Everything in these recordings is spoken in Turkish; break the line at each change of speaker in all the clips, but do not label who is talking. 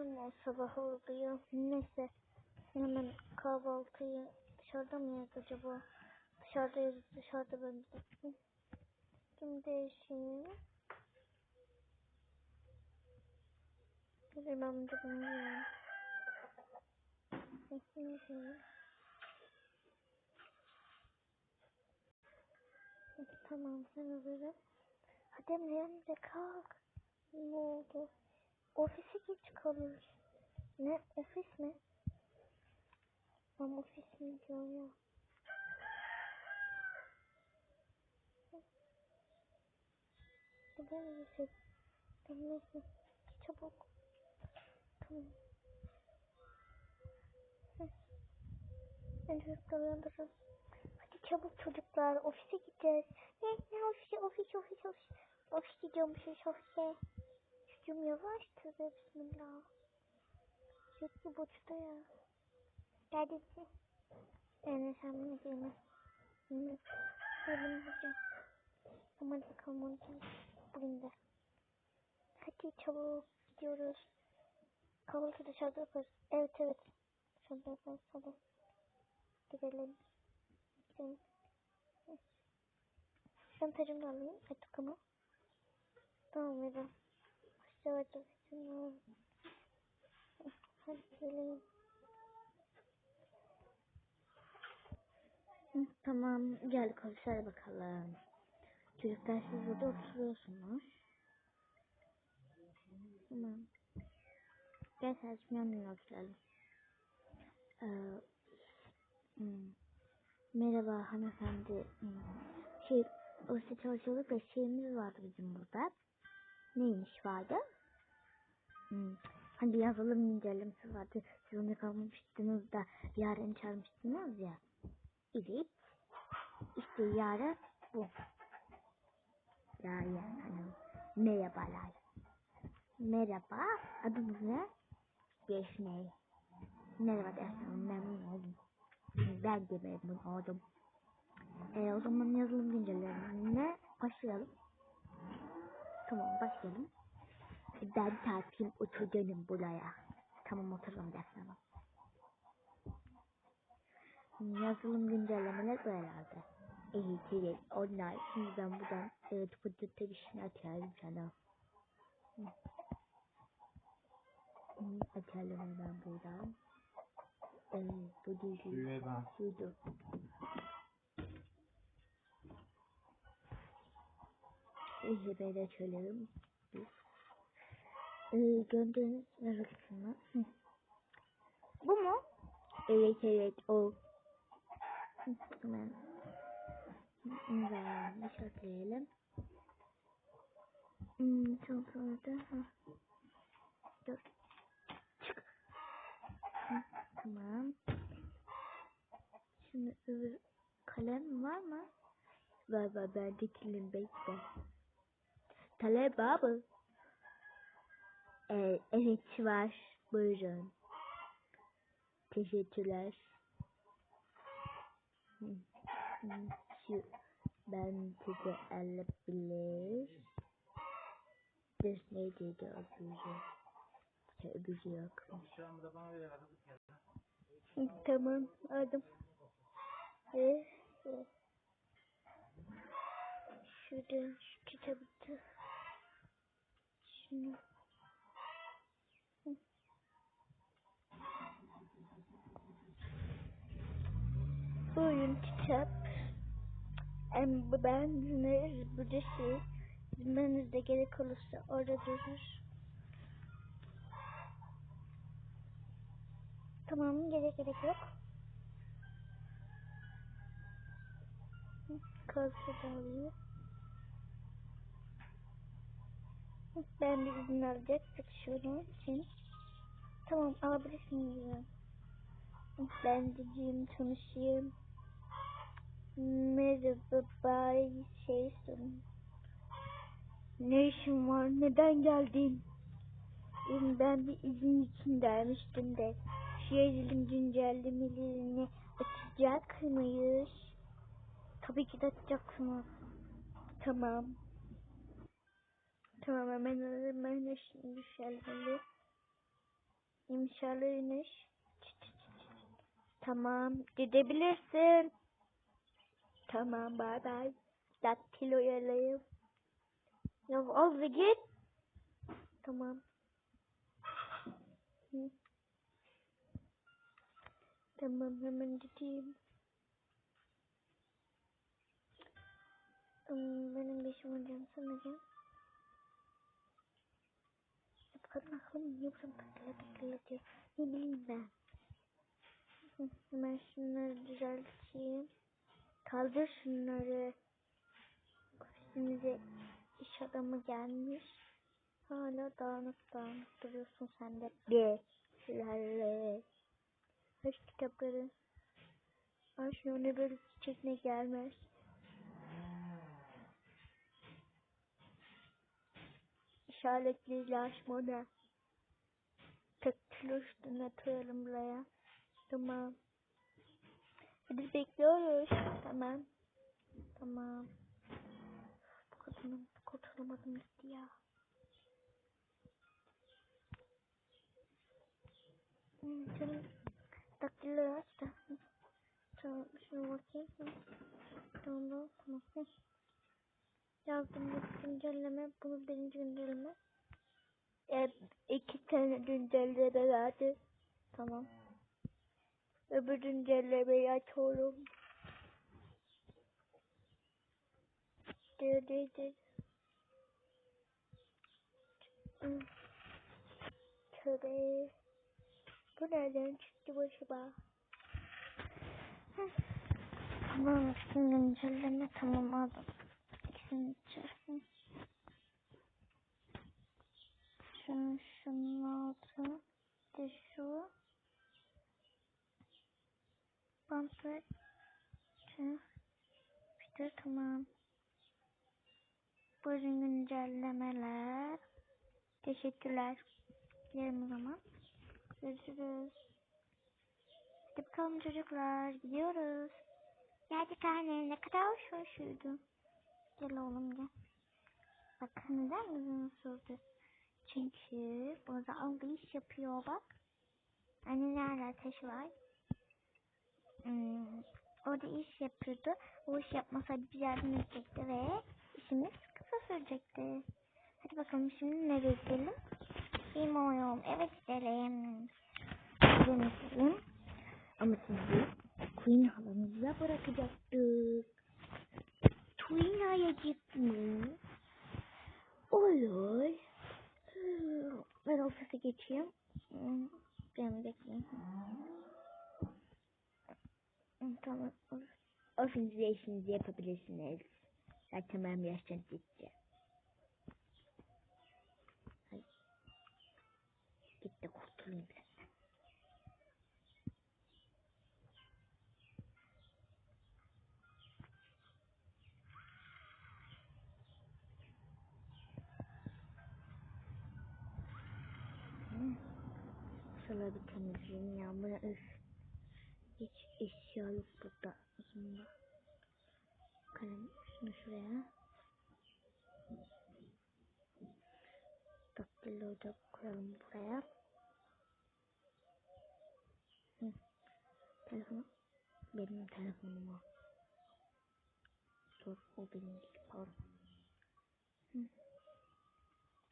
Ama sabah oldu. Neyse. Hemen kahvaltıyı dışarıda mı yeriz acaba? Dışarıda yeriz. Dışarıda ben de. Kim değişeyim? Hadi ben de bunu. Yiyeyim. Tamam sen hazırım. Hadi Emre kalk. Ne oldu? Ofise geç kalıyoruz. Ne? Ofis mi? Ben ofis mi diyorum ya? Neden öyle Tamam neyse. Çabuk. Tamam. Ben çocukları uyandırırım. Hadi çabuk çocuklar. Ofise gideceğiz. Ne? Ne ofisi? Ofis, ofis, ofis. Ofis gidiyormuşuz ofise. Çocuğum yavaş. Tövbe bismillah. Sürekli boçta ya. Neredesin? Yani sen beni gelme. Hı. Gelin hadi. Ama hadi bakalım onu. Bugün de. Hadi çabuk gidiyoruz. Kahvaltı dışarıda yaparız. Evet evet. Dışarıda yaparız. Hadi. Gidelim. Gidelim. Ben tacımı alayım. Hadi takımı. Tamam Eda. Hoşça hadi. Hadi gelin. Tamam geldik ofise bakalım. Çocuklar siz burada oturuyorsunuz. Tamam. Gel Selçuk yan yana oturalım. Ee, hmm, merhaba hanımefendi. Hmm, Şey, ofiste çalışıyorduk da şeyimiz vardı bizim burada. Neymiş vardı? Hmm, hani yazılım güncellemesi vardı. Siz onu kalmıştınız da yarın çağırmıştınız ya. Evet. İşte yarın bu. Lale Hanım. Merhaba Lale. Merhaba. Adınız ne? Defne. Merhaba Defne. Memnun oldum. Ben de memnun oldum. E, o zaman yazılım güncellemesine başlayalım. Tamam başlayalım. Ben terpim oturacağım buraya. Tamam otururum Defne Hanım. Yazılım güncellemeler bu herhalde. Evet evet onlar. Şimdi ben buradan e, tıpıdıkta bir şey atıyorum sana. Atıyorum hemen buradan. Evet bu değil.
Şuraya ben.
Şuydu. İyi böyle açalım. Ee, gönderiniz ver. Hı. Bu mu? Evet evet o. Hemen imzalayalım, işaretleyelim. Hmm, çok sonra da ha. Çık. Tamam. Şimdi öbür kalem var mı? Var var ben dikilim bekle. Talep abi. Ee, evet var. Buyurun. Teşekkürler. Şu ben size alabilir. This neydi de öbürü. İşte öbürü yok. Tamam aldım. Ee, şurada şu kitabı şunu. Buyurun kitap. Em, beğendiniz burada şey. Bilmenizde gerek olursa orada durur. Tamam gerek gerek yok. Kalsa da alayım. Ben bir izin alacaktık şunu için. Tamam alabilirsiniz. Ben dediğim tanışayım. Merhaba bay şey sorun. Ne işin var? Neden geldin? Ben bir izin için gelmiştim de. Yazılım güncellemelerini açacak mıyız? Tabii ki de açacaksınız. Tamam. Tamam hemen hemen şimdi şöyle. İmşalı iniş. Tamam. Gidebilirsin. Tamam bay bay. Daktiloyu alayım. Ya ve git. Tamam. Tamam hemen gideyim. Benim bir işim olacağım sanırım. Kadın aklım niye buradan takıla takıla diyor. Ne bileyim ben. Hemen şunları düzelteyim. Kaldır şunları. Ofisimize iş adamı gelmiş. Hala dağınık dağınık duruyorsun sen de. Bir. Şilerle. Aç kitapları. Şunu ne böyle çiçek ne gelmez. İşaretli ilaç moda. Tek üstüne atıyorum buraya. Tamam. Hadi bekliyoruz. Tamam. Tamam. Bu kadını kurtulamadım gitti ya. Hmm, canım. Daktilo aç da. Hı. Tamam şuna bakayım. Tamam. Hı. Yazdım bu güncelleme. Bunu birinci güncelleme. E, iki tane güncelleme verdi. Tamam. Öbür güncellemeyi açıyorum. Hı. Tövbe. Bu nereden çıktı başıma? Tamam, şimdi güncelleme tamam aldım. İkisini içerim. Şunu şunun altı. De şu. Bir de tamam. Buyurun güncellemeler. Teşekkürler. Gidelim o zaman. Görüşürüz. Hadi bakalım çocuklar. Gidiyoruz. Geldik anne. Ne kadar hoş hoşuydu. Gel oğlum gel. Bakın neden uzun sürdü? Çünkü burada algı iş yapıyor bak. Anne nerede ateş var? Hmm, orada iş yapıyordu. O iş yapmasaydı bir yardım edecekti ve işimiz kısa sürecekti. Hadi bakalım şimdi nereye gidelim? Bilmiyorum. Evet gidelim. Gidelim. Ama sizi Queen halamızla bırakacaktık. Queen ayacık mı? Olur. Ben ofise geçeyim. Hmm, Ben bekleyeyim. Hmm, Tamam. olur. Ofisinizde işinizi yapabilirsiniz. Zaten ben yaştan gideceğim. Hadi. Git de kurtulayım. Hmm. Şöyle bir temizleyeyim ya. Buna üf. Hiç eşya yok burada. Aslında. Kalem şunu şuraya. Daktiloyu da koyalım buraya. Hı. Telefon. Benim telefonum o. Dur o benim değil pardon. Hı.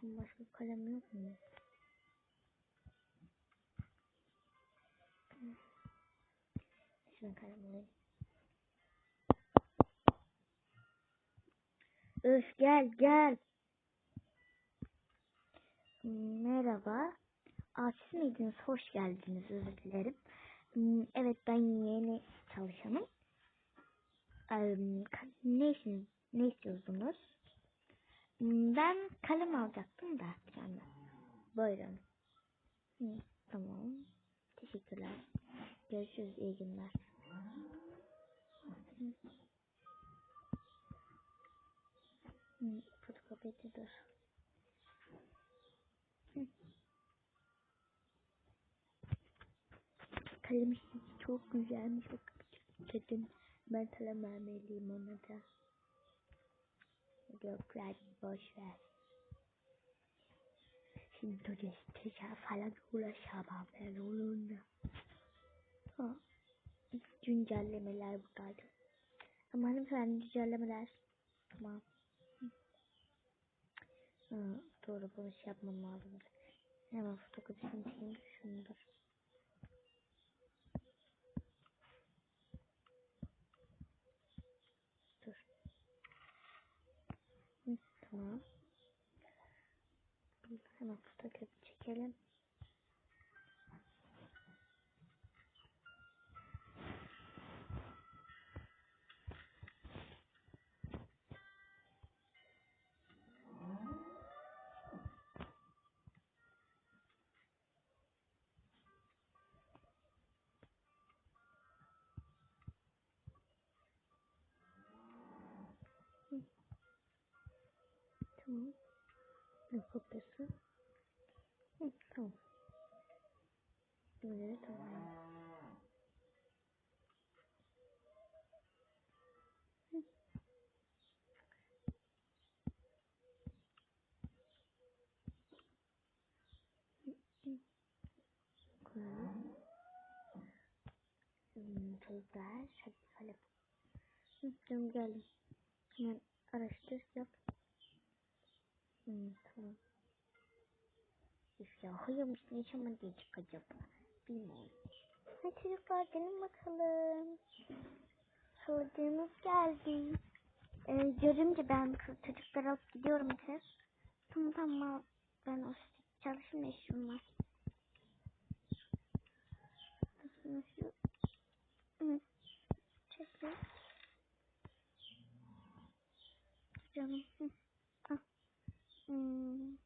Tam başka kalem yok mu? Hı. Şuna kalem alayım. Öf gel gel. Merhaba. Aa, siz miydiniz? Hoş geldiniz. Özür dilerim. Hmm, Evet ben yeni çalışanım. Ne işiniz, ne istiyordunuz? Hmm, Ben kalem alacaktım da tane. Buyurun. Hı, tamam. Teşekkürler. Görüşürüz. İyi günler. Fotokopide dur. Kalem çok güzelmiş. Bakın dedim. Ben kalem vermeliyim ona da. Yok ver boş ver. Şimdi tecrübe falan uğraşamam ben onunla. Ha. Güncellemeler buradaydı. Ama hanımefendi güncellemeler. Tamam. Doğru bunu şey yapmam lazım. Hemen fotokopisini çekeyim. Şundur. Dur. Hı, tamam. Hemen fotokopi çekelim. Tamam. Ne kopyası? Hı, tamam. Böyle tamam. Hı. Çocuklar, hadi bakalım. Hı, geldim. Hemen araştır yap. Hmm, tamam. Üf ya huyumuz ne zaman diyecek acaba? Bilmiyorum. Hadi çocuklar gelin bakalım. Sorduğumuz geldi. Ee, görünce ben çocukları alıp gidiyorum kız. Tamam tamam ben o çalışma işim var. Şu... Hı. Çekil. Canım. Hı. Ah. Hmm.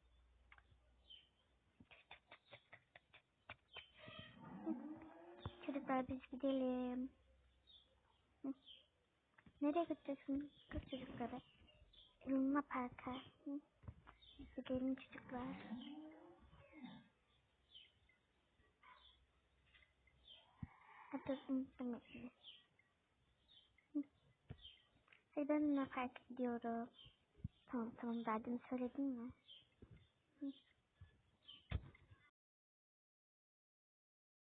Çocuklar biz gidelim. Hı. Gideceksin kız çocukları? Luna Park'a. Hı. Gidelim çocuklar. Beni. Hı. Hadi ben Luna Park'a gidiyorum. Tamam tamam derdimi söyledin mi?